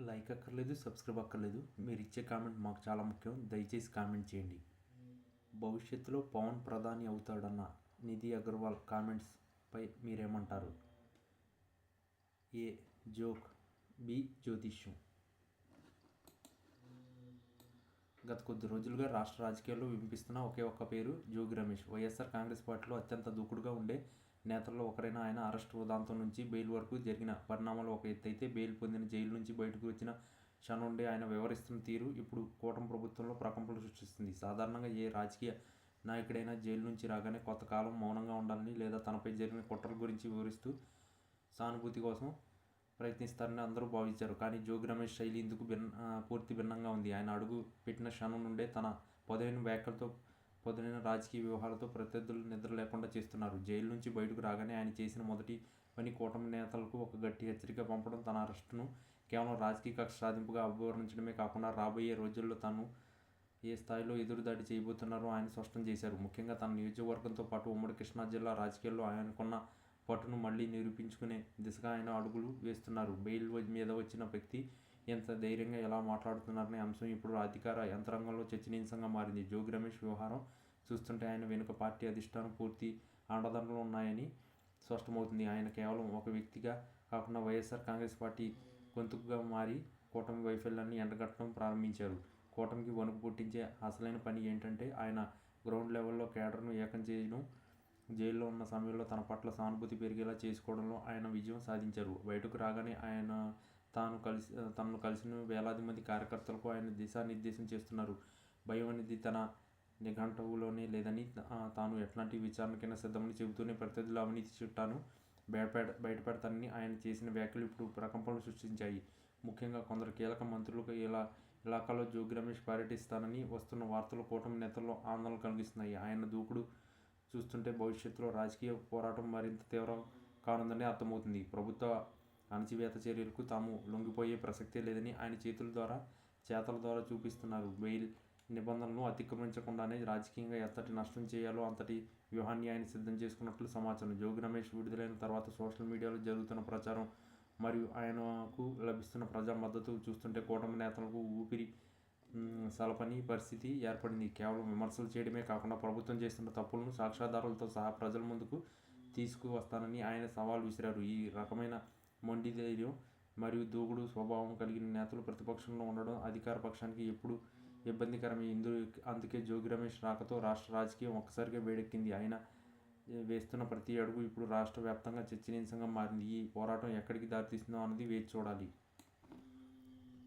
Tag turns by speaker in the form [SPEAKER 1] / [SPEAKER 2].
[SPEAKER 1] Like అక్కర్లేదు subscribe అక్కర్లేదు. మీరు ఇచ్చే కామెంట్ మాకు చాలా ముఖ్యం. దయచేసి కామెంట్ చేయండి. భవిష్యత్తులో పవన్ ప్రధాని అవుతాడన్న నిధి అగర్వాల్ కామెంట్స్పై మీరేమంటారు? ఏ జోక్? బి జ్యోతిష్యం. గత కొద్ది రోజులుగా రాష్ట్ర రాజకీయాల్లో వినిపిస్తున్న ఒకే ఒక్క పేరు జోగి రమేష్. వైఎస్ఆర్ కాంగ్రెస్ పార్టీలో అత్యంత దూకుడుగా ఉండే నేతల్లో ఒకరైన ఆయన అరెస్ట్ ఉదాంతం నుంచి బెయిల్ వరకు జరిగిన పరిణామాలు ఒక ఎత్తైతే బెయిల్ పొందిన జైలు నుంచి బయటకు వచ్చిన క్షణం నుండి ఆయన వివరిస్తున్న తీరు ఇప్పుడు కూటమి ప్రభుత్వంలో ప్రకంపనలు సృష్టిస్తుంది. సాధారణంగా ఏ రాజకీయ నాయకుడైనా జైలు నుంచి రాగానే కొత్త కాలం మౌనంగా ఉండాలని లేదా తనపై జరిగిన కుట్రల గురించి వివరిస్తూ సానుభూతి కోసం ప్రయత్నిస్తారని అందరూ భావించారు. కానీ జోగి రమేష్ శైలి ఇందుకు భిన్న పూర్తి భిన్నంగా ఉంది. ఆయన అడుగు పెట్టిన క్షణం నుండే తన పదవైన వ్యాఖ్యలతో పదునైన రాజకీయ వ్యవహారాలతో ప్రత్యర్థులు నిద్ర లేకుండా చేస్తున్నారు. జైలు నుంచి బయటకు రాగానే ఆయన చేసిన మొదటి పని కూటమి నేతలకు ఒక గట్టి హెచ్చరిక పంపడం. తన అరెస్టును కేవలం రాజకీయ కక్ష సాధింపుగా అభివర్ణించడమే కాకుండా రాబోయే రోజుల్లో తాను ఏ స్థాయిలో ఎదురుదాడి చేయబోతున్నారో ఆయన స్పష్టం చేశారు. ముఖ్యంగా తన నియోజకవర్గంతో పాటు ఉమ్మడి కృష్ణా జిల్లా రాజకీయాల్లో ఆయనకున్న పట్టును మళ్ళీ నిరూపించుకునే దిశగా ఆయన అడుగులు వేస్తున్నారు. బెయిల్ మీద వచ్చిన వ్యక్తి ఎంత ధైర్యంగా ఎలా మాట్లాడుతున్నారనే అంశం ఇప్పుడు అధికార యంత్రాంగంలో చర్చనీయాంశంగా మారింది. జోగి రమేష్ వ్యవహారం చూస్తుంటే ఆయన వెనుక పార్టీ అధిష్టానం పూర్తి అండదండలు ఉన్నాయని స్పష్టమవుతుంది. ఆయన కేవలం ఒక వ్యక్తిగా కాకుండా వైఎస్ఆర్ కాంగ్రెస్ పార్టీ గొంతుకుగా మారి కూటమి వైఫల్యాన్ని ఎండగట్టడం ప్రారంభించారు. కూటమికి వణుకు పుట్టించే అసలైన పని ఏంటంటే ఆయన గ్రౌండ్ లెవెల్లో కేడర్ను ఏకం చేయడం జైల్లో ఉన్న సమయంలో తన పట్ల సానుభూతి పెరిగేలా చేసుకోవడంలో ఆయన విజయం సాధించారు. బయటకు రాగానే ఆయన తాను కలిసి తనను కలిసిన వేలాది మంది కార్యకర్తలకు ఆయన దిశానిర్దేశం చేస్తున్నారు. భయం అనేది తన నిఘంటువులోనే లేదని తాను ఎట్లాంటి విచారణకైనా సిద్ధమని చెబుతూనే ప్రత్యర్థుల అవినీతి చుట్టాను బయటపెడ బయటపెడతానని ఆయన చేసిన వ్యాఖ్యలు ఇప్పుడు ప్రకంపనలు సృష్టించాయి. ముఖ్యంగా కొందరు కీలక మంత్రులకు ఇలా ఇలాకాలో జోగి రమేష్ పర్యటిస్తానని వస్తున్న వార్తలు కూటమి నేతల్లో ఆందోళన కలిగిస్తున్నాయి. ఆయన దూకుడు చూస్తుంటే భవిష్యత్తులో రాజకీయ పోరాటం మరింత తీవ్రం కానుందని అర్థమవుతుంది. ప్రభుత్వ అణచివేత చర్యలకు తాము లొంగిపోయే ప్రసక్తే లేదని ఆయన చేతుల ద్వారా చేతల ద్వారా చూపిస్తున్నారు. బెయిల్ నిబంధనలను అతిక్రమించకుండానే రాజకీయంగా ఎంతటి నష్టం చేయాలో అంతటి వ్యూహాన్ని ఆయన సిద్ధం చేసుకున్నట్లు సమాచారం. జోగి రమేష్ విడుదలైన తర్వాత సోషల్ మీడియాలో జరుగుతున్న ప్రచారం మరియు ఆయనకు లభిస్తున్న ప్రజా మద్దతు చూస్తుంటే కూటమి నేతలకు ఊపిరి సలపని పరిస్థితి ఏర్పడింది. కేవలం విమర్శలు చేయడమే కాకుండా ప్రభుత్వం చేస్తున్న తప్పులను సాక్ష్యాధారాలతో సహా ప్రజల ముందుకు తీసుకువస్తానని ఆయన సవాల్ విసిరారు. ఈ రకమైన మొండి ధైర్యం మరియు దూకుడు స్వభావం కలిగిన నేతలు ప్రతిపక్షంలో ఉండడం అధికార పక్షానికి ఎప్పుడు ఇబ్బందికరమే. ఇందు అందుకే జోగి రమేష్ రాకతో రాష్ట్ర రాజకీయం ఒక్కసారిగా వేడెక్కింది. ఆయన వేస్తున్న ప్రతి అడుగు ఇప్పుడు రాష్ట్ర వ్యాప్తంగా చర్చనీయాంశంగా మారింది. ఈ పోరాటం ఎక్కడికి దారితీస్తుందో అన్నది వేచి చూడాలి.